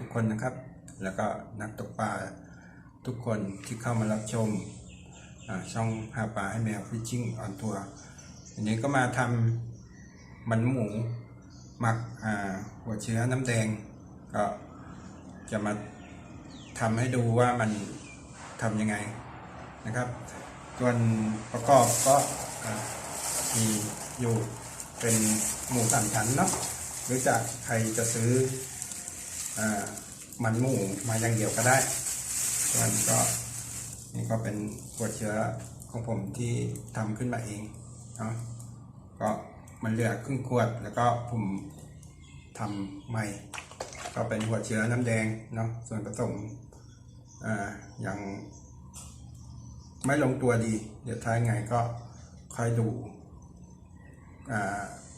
ทุกคนนะครับ แล้วก็นักตกปลาทุกคนที่เข้ามารับชมช่องหาปลาให้แมวฟิชชิ่งออนทัวร์วันนี้ก็มาทำมันหมูหมักหัวเชื้อน้ำแดง ก็จะมาทำให้ดูว่ามันทำยังไงนะครับ ส่วนประกอบก็มีอยู่เป็นหมูสามชั้นเนาะหรือจากใครจะซื้อ มันหมูมาอย่างเดียวก็ได้ส่วนก็นี่ก็เป็นหัวเชื้อของผมที่ทำขึ้นมาเองเนาะก็มันเหลือครึ่งขวดแล้วก็ผมทำใหม่ ก็เป็นหัวเชื้อน้ำแดงเนาะส่วนผสมอ่าย่างไม่ลงตัวดี เดี๋ยวท้ายไงก็ค่อยดู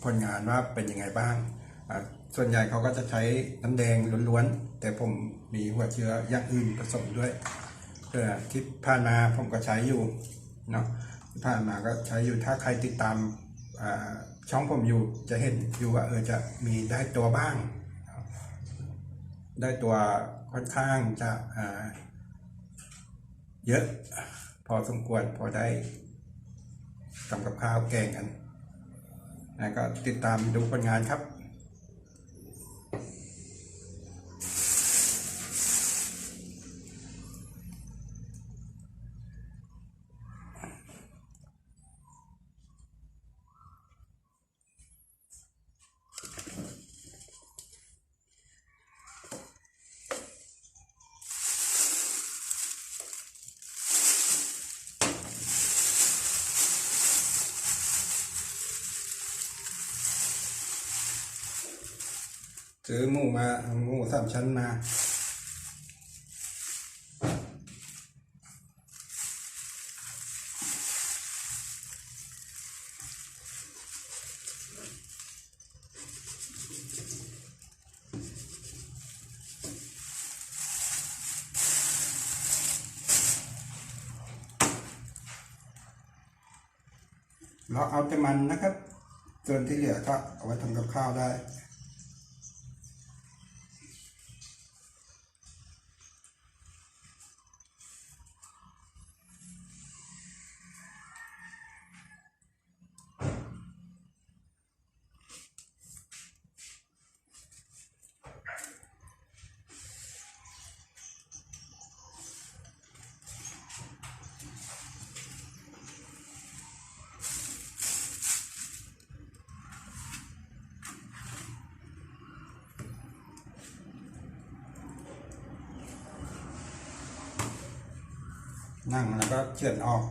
ผลงานว่าเป็นยังไงบ้างอ ส่วนใหญ่เขาก็จะใช้น้ำแดงล้วนๆ แต่ผมมีหัวเชื้ออย่างอื่นผสมด้วยเพื่อที่ผ่านมาผมก็ใช้อยู่เนาะที่ผ่านมาก็ใช้อยู่ถ้าใครติดตามช่องผมอยู่จะเห็นอยู่ว่าเออจะมีได้ตัวบ้าง ได้ตัวค่อนข้างจะเยอะพอสมควรพอได้ทำกับข้าวแกงกันนะก็ติดตามดูผลงานครับ ซื้อหมูมาเอาหมูสามชั้นมาเราเอาแต่มันนะครับ ส่วนที่เหลือก็เอาไว้ทำกับข้าวได้ นั่งแล้วก็เฉือนออก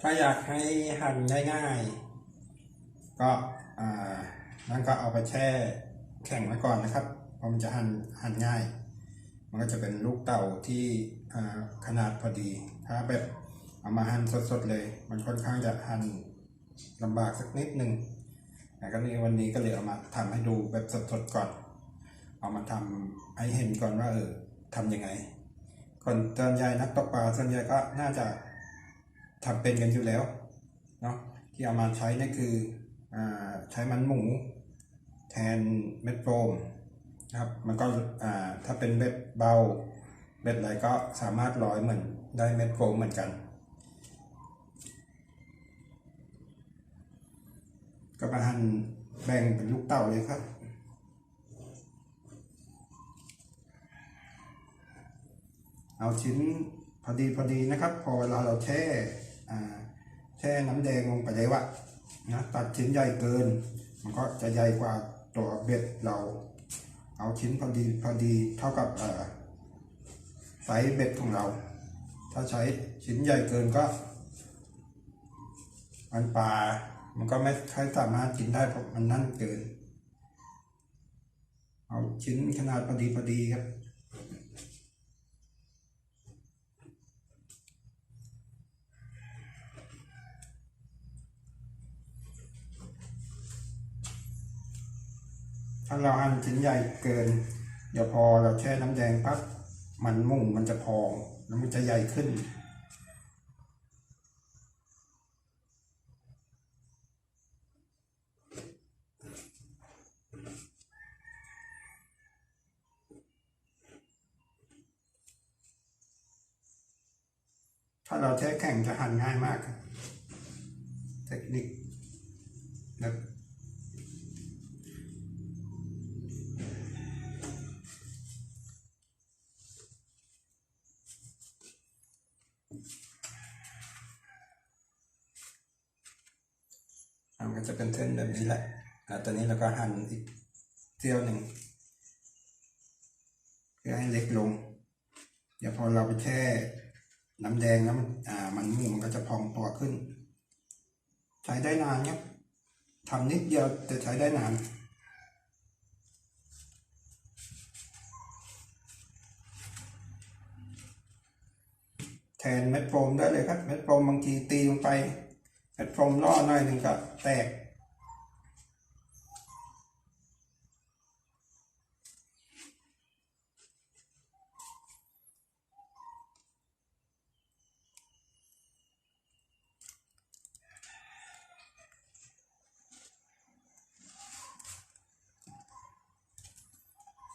ถ้าอยากให้หั่นง่ายๆ ก็นั่นก็เอาไปแช่แข็งไว้ก่อนนะครับเพราะมันจะหั่นหั่นง่าย มันก็จะเป็นลูกเต่าที่ขนาดพอดี ถ้าแบบเอามาหั่นสดๆเลย มันค่อนข้างจะหั่นลำบากสักนิดหนึ่งแต่ก็เลยวันนี้ก็เลยเอามาทำให้ดูแบบสดๆก่อน เอามาทำให้เห็นก่อนว่าเออทำยังไงคนส่วนใหญ่นักตกปลาส่วนใหญ่ก็น่าจะทำเป็นกันอยู่แล้วเนาะที่เอามาใช้นั่คืออใช้มันหมู แทนเม็ดโฟม นะครับ มันก็อ่าถ้าเป็นเบ็ดเบาเบ็ดอะไรก็สามารถร้อยเหมือนได้เม็ดโฟมเหมือนกัน ก็มาหั่นแบ่งเป็นลูกเต่าเลยครับเอาชิ้นพอดีพอดีนะครับ พอเวลาเราแช่อ่าแช่น้ำแดงลงไปเลยวะนะตัดชิ้นใหญ่เกิน มันก็จะใหญ่กว่าตัวเบ็ดเรา เอาชิ้นพอดีพอดีเท่ากับไซส์เบ็ดของเรา ถ้าใช้ชิ้นใหญ่เกินก็ มันปลา มันก็ไม่ค่อยสามารถกินได้เพราะมันนั่นเกิน เอาชิ้นขนาดพอดีพอดีครับ ถ้าเราหั่นชิ้นใหญ่เกิน เดี๋ยวพอเราแช่น้ำแดงปั๊บมันมุ่งมันจะพองแล้วมันจะใหญ่ขึ้น จะเป็นเส้นแบบนี้แหละอะตอนนี้เราก็หั่นอีกเที่ยวหนึ่งเพื่อให้เล็กลง เดี๋ยวพอเราไปแช่น้ำแดงแล้วมันอ่ามันมูมันก็จะพองตัวขึ้น ใช้ได้นานครับทำนิดเดียวแต่ใช้ได้นานแทนเม็ดโฟมได้เลยครับ เม็ดโฟมบางทีตีลงไป เม็ดโฟมล่อหน่อยหนึ่งก็ แตก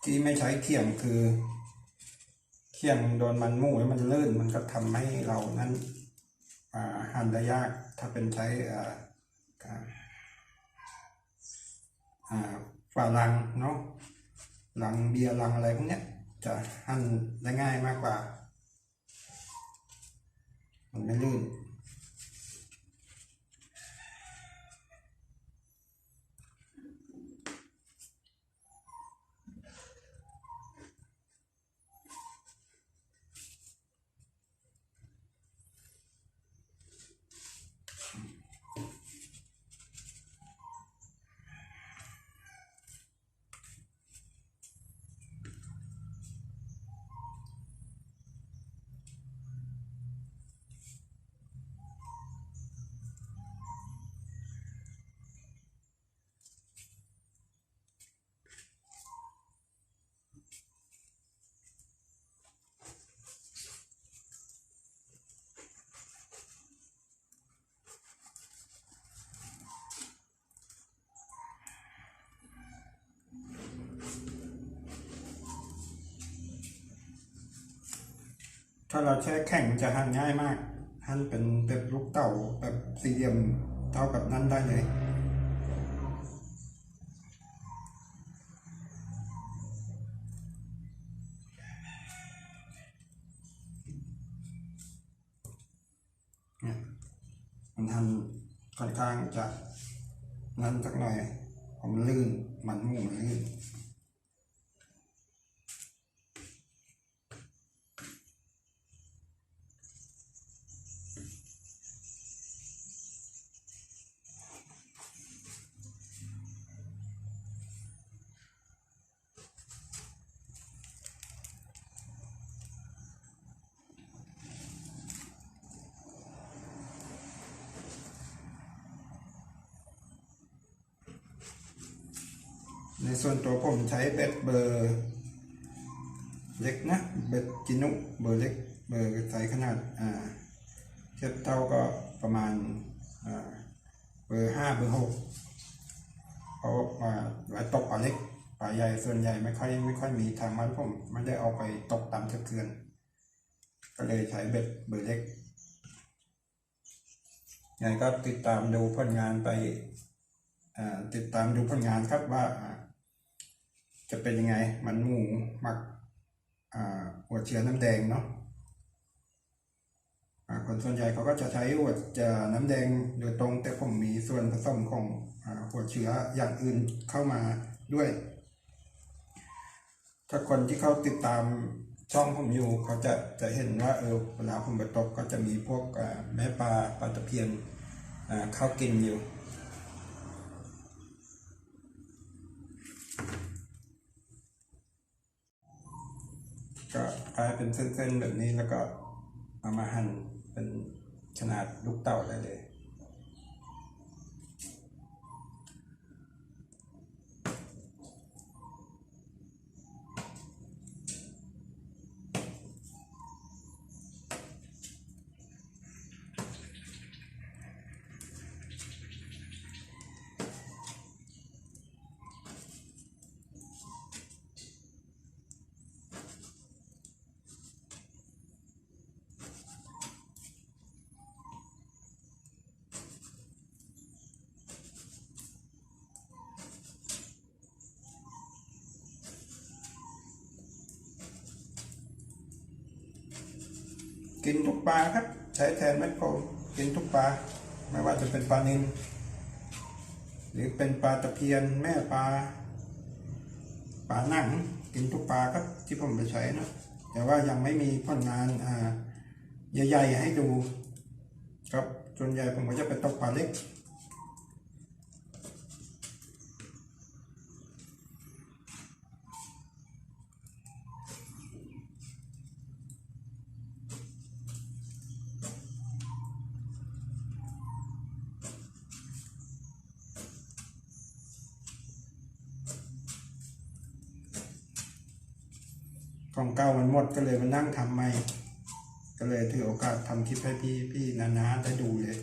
ที่ไม่ใช้เขียงคือเขียงโดนมันมูแล้วมันลื่นมันก็ทำให้เรานั้นหั่นได้ยากถ้าเป็นใช้อ่าอ่าอ่า ฝาลังเนาะลังเบียร์ลังอะไรพวกเนี้ยจะหั่นได้ง่ายมากกว่า มันไม่ลื่น ถ้าเราแช่แข็งมันจะหั่นง่ายมาก หั่นเป็นแบบลูกเต่าแบบสี่เหลี่ยมเท่ากับนั้นได้เลยเนี่ยมันหั่นค่อนข้างจะนั่นสักหน่อยผมนลื่น มันหมูมันลื่น ในส่วนตัวผมใช้เบ็ดเบอร์เล็กนะ เบ็ดจินุเบอร์เล็ก เบอร์ไซส์ขนาดอ่าเทียบเท่าก็ประมาณอ่าเบอร์ห้าเบอร์หกเพราะว่าไว้ตกปลาเล็กปลาใหญ่ส่วนใหญ่ไม่ค่อยไม่ค่อยมีทางมันผมไม่ได้เอาไปตกตามเขื่อนก็เลยใช้เบ็ดเบอร์เล็กยังไงก็ติดตามดูผลงานไปติดตามดูผลงานครับว่า จะเป็นยังไง มันหมูหมักอ่าหัวเชื้อน้ำแดงเนาะคนส่วนใหญ่เขาก็จะใช้หัวจะน้ำแดงโดยตรง แต่ผมมีส่วนผสมของอ่าหัวเชื้ออย่างอื่นเข้ามาด้วย ถ้าคนที่เขาติดตามช่องผมอยู่เขาจะจะเห็นว่าเออเวลาผมไปตกก็จะมีพวกแม่ปลาปลาตะเพียนเข้ากินอยู่ ก็ก ลายเป็นเส้นๆแบบนี้แล้วก็เอามาหั่นเป็นขนาดลูกเต่าได้เลย กินทุกปลาครับ ใช้แทนแมคโครกินทุกปลา ไม่ว่าจะเป็นปลานิลหรือเป็นปลาตะเพียนแม่ปลาปลาหนังกินทุกปลาครับที่ผมไปใช้นะแต่ว่ายังไม่มีผลงานอ่าใหญ่ๆให้ดู ครับส่วนใหญ่ผมก็จะไปตกปลาเล็ก ของเก่ามันหมดก็เลยมานั่งทำใหม่ ก็เลยถือโอกาสทำคลิปให้พี่พี่นานาได้ดูเลย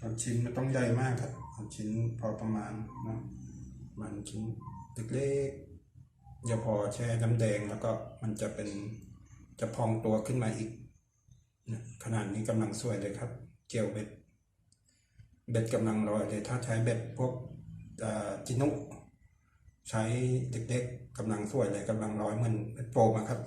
ตอนชิ้นมันต้องใหญ่มากครับตอนชิ้นพอประมาณนะมันชิ้นเล็กๆอย่าพอแช่น้ำแดงแล้วก็มันจะเป็น จะพองตัวขึ้นมาอีกขนาดนี้กำลังสวยเลยครับ เกี่ยวเบ็ด เบ็ดกำลังลอยเลย ถ้าใช้เบ็ดพวกจินุใช้เด็กๆกำลังสวยเลยกำลังลอยเหมือนเบ็ดโฟมาครับ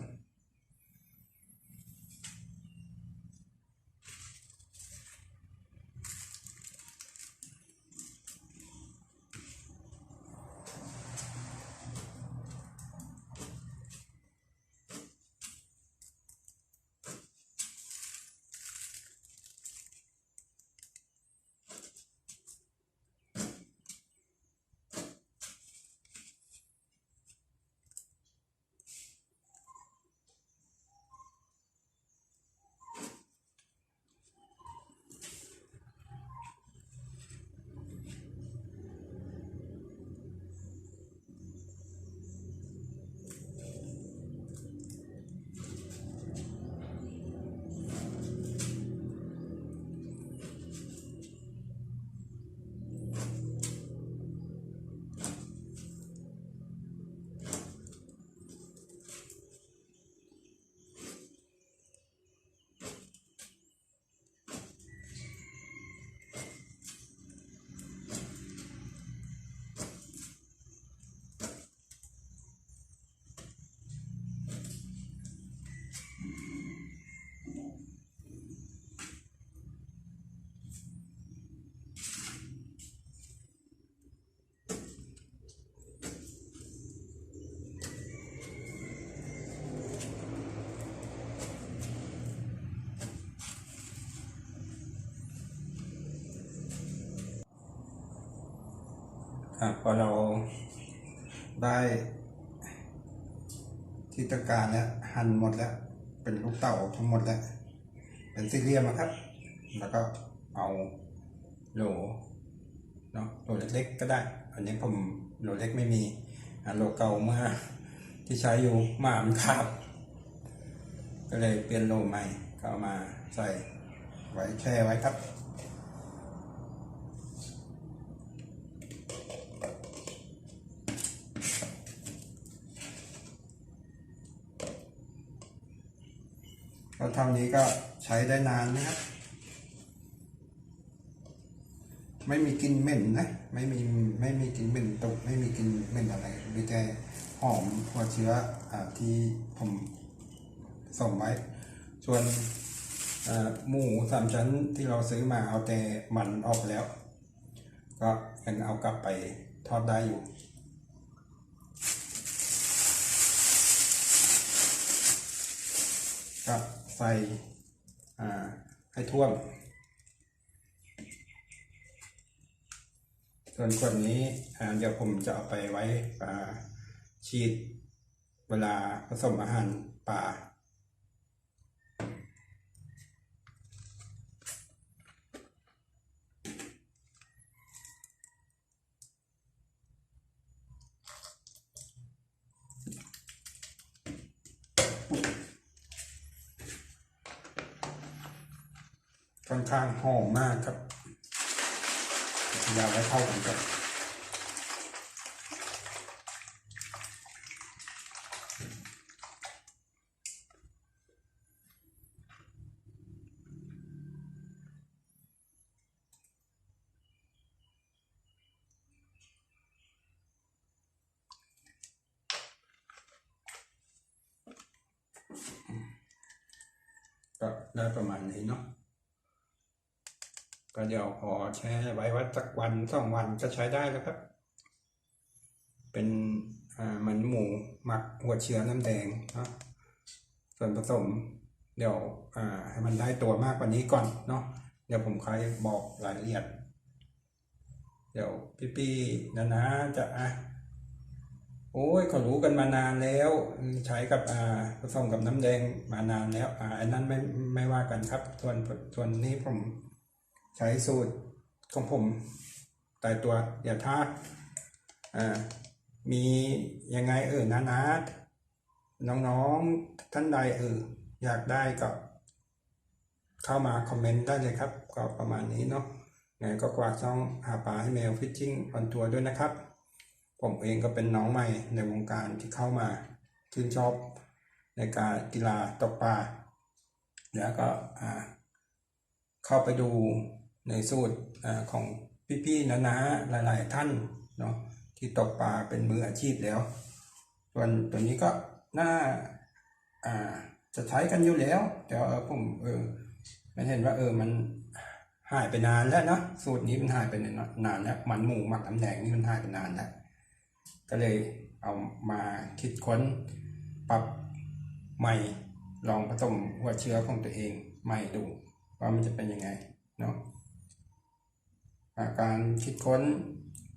ครับพอเราได้ที่ตะการแล้วหั่นหมดแล้ว เป็นลูกเต่าทั้งหมดแล้ว เป็นสี่เหลี่ยมครับ แล้วก็เอาโหลเนาะโหลเล็กๆก็ได้ อันนี้ผมโหลเล็กไม่มีอะโหลเก่าเมื่อที่ใช้อยู่หมามันขาดก็เลยเปลี่ยนโหลใหม่ก็เอามาใส่ไว้แช่ไว้ครับ ก็เท่านี้ก็ใช้ได้นานนะครับ ไม่มีกลิ่นเหม็นนะ ไม่มีไม่มีกลิ่นเหม็นตุกไม่มีกลิ่นเหม็นอะไรมีแต่หอมหัวเชื้ออที่ผมส่งไว้ ส่วนหมูสามชั้นที่เราซื้อมาเอาแต่มันออกแล้ว ก็ยังเอากลับไปทอดได้อยู่ก็ ใส่อ่าให้ท่วม ส่วนขวดนี้อ่าเดี๋ยวผมจะเอาไปไว้อ่าฉีดเวลาผสมอาหารป่า ค่อนข้างหอมมากครับยาวไว้เท่ากันก่อนก็ได้ประมาณนี้เนาะ ก็เดี๋ยวขอแช่ไว้ว่าสักวันสองวันก็ใช้ได้แล้วครับ เป็นอ่ามันหมูหมักหัวเชื้อน้ำแดงเนาะส่วนผสม เดี๋ยวอ่าให้มันได้ตัวมากกว่านี้ก่อนเนาะเดี๋ยวผมค่อยบอกรายละเอียด เดี๋ยวพี่ๆนะนะจะอะโอ้ยเขารู้กันมานานแล้ว ใช้กับอ่าผสมกับน้ำแดงมานานแล้วอ่าอันนั้นไม่ไม่ว่ากันครับ ส่วนส่วนนี้ผม ใช้สูตรของผมตายตัว เดี๋ยวถ้าอ่ามียังไงเออนานาน้องๆท่านใดเอออยากได้ก็ เข้ามาคอมเมนต์ได้เลยครับ ก็ประมาณนี้เนาะไงก็กวาดช่องหาปลาให้แมวฟิชชิ่งออนทัวร์ด้วยนะครับ ผมเองก็เป็นน้องใหม่ในวงการที่เข้ามาชื่นชอบในการกีฬาตกปลาแล้วก็เข้าไปดู ในสูตรของพี่ๆนะๆหลาย ๆ ท่านเนาะที่ตกปลาเป็นมืออาชีพแล้ว ส่วนตัวนี้ก็น่าจะใช้กันอยู่แล้ว แต่ผมเออไม่เห็นว่าเออมันหายไปนานแล้วเนาะสูตรนี้มันหายไปนานแล้วมันหมูหมักน้ำแดงนี่มันหายไปนานแล้วก็เลยเอามาคิดค้นปรับใหม่ลองผสมหัวเชื้อของตัวเองใหม่ดูว่ามันจะเป็นยังไงเนาะ การคิดค้น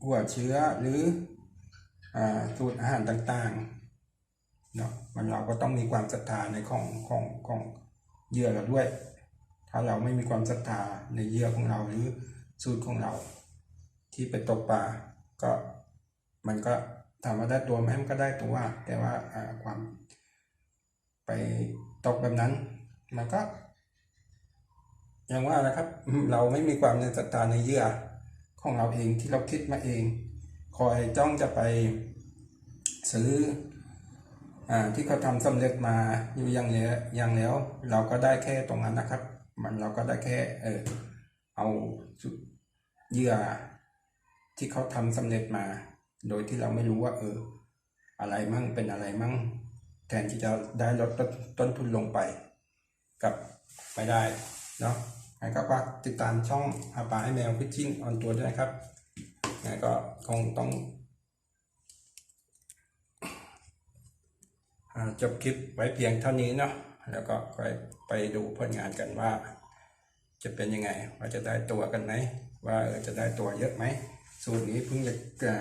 หัวเชื้อหรืออสูตรอาหารต่างๆเนาะมันเราก็ต้องมีความศรัทธาในของของของเหยื่อเราด้วย ถ้าเราไม่มีความศรัทธาในเหยื่อของเราหรือสูตรของเรา ที่ไปตกปลาก็มันก็ถามว่าได้ตัวไหมมันก็ได้ตัวแต่ว่าความไปตกแบบนั้นมันก็ อย่างว่านะครับอืมเราไม่มีความในศรัทธาในเหยื่อของเราเองที่เราคิดมาเอง คอยจ้องจะไปซื้ออ่าที่เขาทำสำเร็จมาอยู่อย่างแล้วอย่างแล้ว เราก็ได้แค่ตรงนั้นนะครับ มันเราก็ได้แค่เออเอาสุดเหยื่อที่เขาทำสำเร็จมา โดยที่เราไม่รู้ว่า เออ อะไรมั่งเป็นอะไรมั่ง แทนที่จะได้ลดต้นต้นทุนลงไป กับไปได้เนาะ งั้นก็ฝากติดตามช่องอาปาให้แมวพิชชิ่งออนตัวด้วยนะครับงั้นก็คงต้องจบคลิปไว้เพียงเท่านี้เนาะแล้วก็ค่อยไปดูผลงานกันว่า จะเป็นยังไง ว่าจะได้ตัวกันไหมว่าจะได้ตัวเยอะไหม สูตรนี้เพิ่งจะ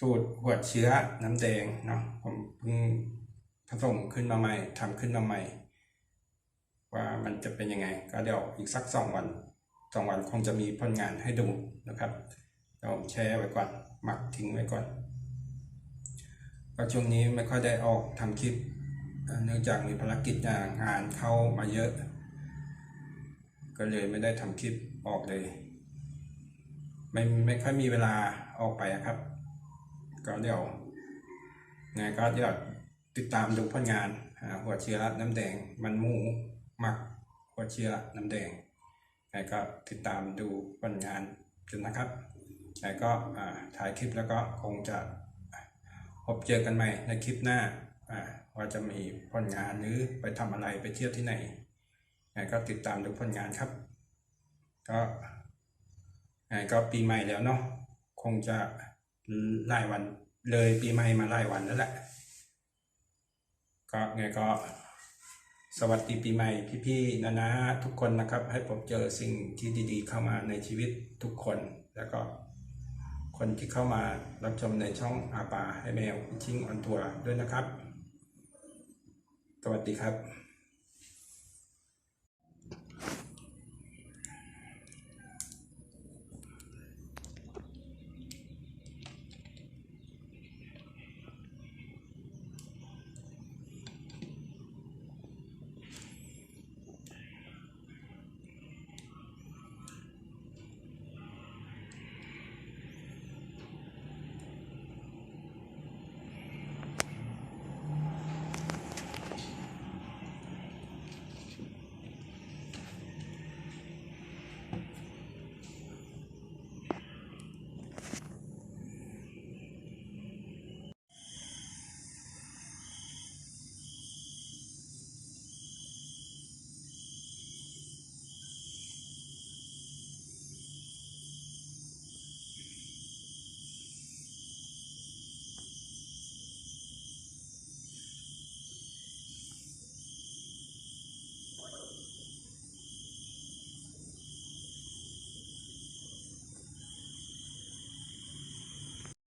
สูตรหัวเชื้อน้ำแดงเนาะผมเพิ่งผสมขึ้นมาใหม่ทำขึ้นมาใหม่ ว่ามันจะเป็นยังไง ก็เดี๋ยวอีกสักสองวันสองวันคงจะมีผลงานให้ดูนะครับเราแชร์ไว้ก่อนหมักทิ้งไว้ก่อนก็ช่วงนี้ไม่ค่อยได้ออกทำคลิป เนื่องจากมีภารกิจงานเข้ามาเยอะ ก็เลยไม่ได้ทำคลิปออกเลย ไม่ไม่ค่อยมีเวลาออกไปครับ ก็เดี๋ยวไงก็เดี๋ยวติดตามดูผลงานหัวเชื้อน้ำแดงมันหมู มักหัวเชื้อน้ำแดงไงก็ติดตามดูผลงานกันนะครับไงก็ถ่ายคลิปแล้วก็คงจะพบเจอกันใหม่ในคลิปหน้าว่าจะมีผลงานหรือไปทำอะไรไปเที่ยวที่ไหนไงก็ติดตามดูผลงานครับ ก็ไงก็ปีใหม่แล้วเนาะคงจะหลายวันเลยปีใหม่มาหลายวันแล้วแหละก็ไงก็ สวัสดีปีใหม่พี่ๆนานาทุกคนนะครับ ให้ผมเจอสิ่งที่ดี ๆ เข้ามาในชีวิตทุกคน แล้วก็คนที่เข้ามารับชมในช่องอาปาให้แมวชิงออนทัวร์ด้วยนะครับ สวัสดีครับ